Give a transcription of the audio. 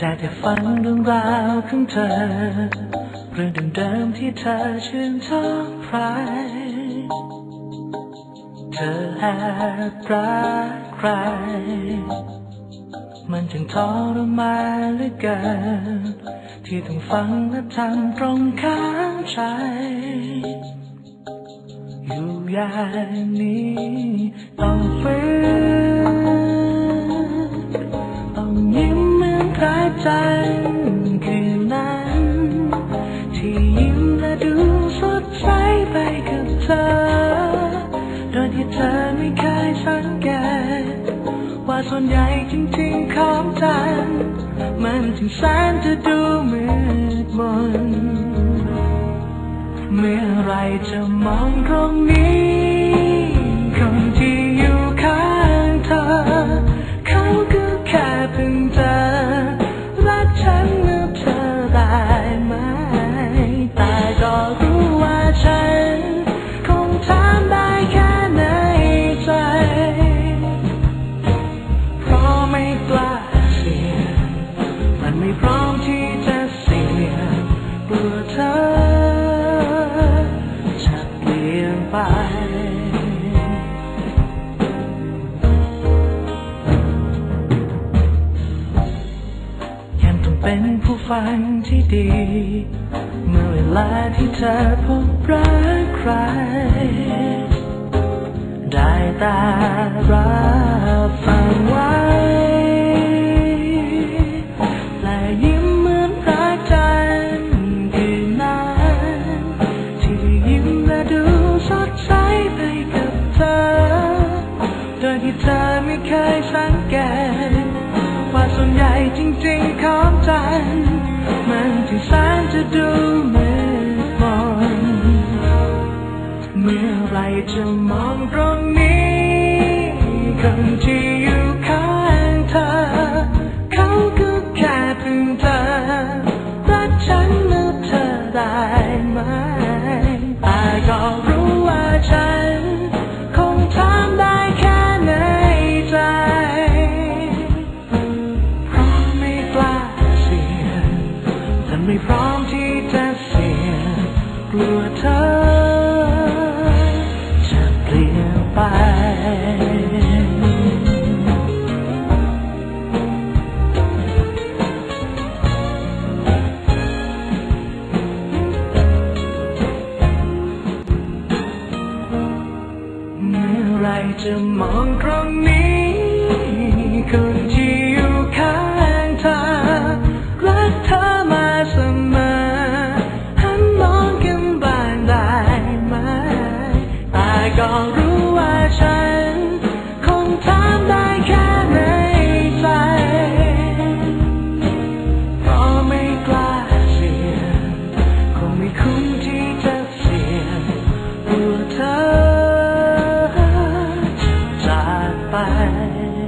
ได้แต่ฟังเรื่องราวของเธอ เรื่องเดิมๆที่เธอชื่นชอบใคร เธอแอบรักใคร มันจึงทรมานเหลือเกิน ที่ต้องฟังและทำตรงข้ามใจอยู่อย่างนี้ต้องฝืน พระจันทร์คืนนั้น ที่ยิ้มและดูสดใสไปกับเธอ โดยที่เธอไม่เคยสังเกตว่าส่วนใหญ่จริงๆของจันทร์มันถึงแสนจะดูมืดมนเมื่อไรจะมองตรงนี้ ไปยังต้องเป็นผู้ฟังที่ดี เมื่อเวลาที่เธอพบรักใคร ได้แต่รับฟังไว้แใสไปกับเธอ โดยที่เธอไม่เคยสังเกตว่าส่วนใหญ่จริงๆของจันทร์มันถึงแสนจะดูมืดมนเมื่อไรจะมองตรงนี้คนที่อยู่ จะมองตรงนี้ side.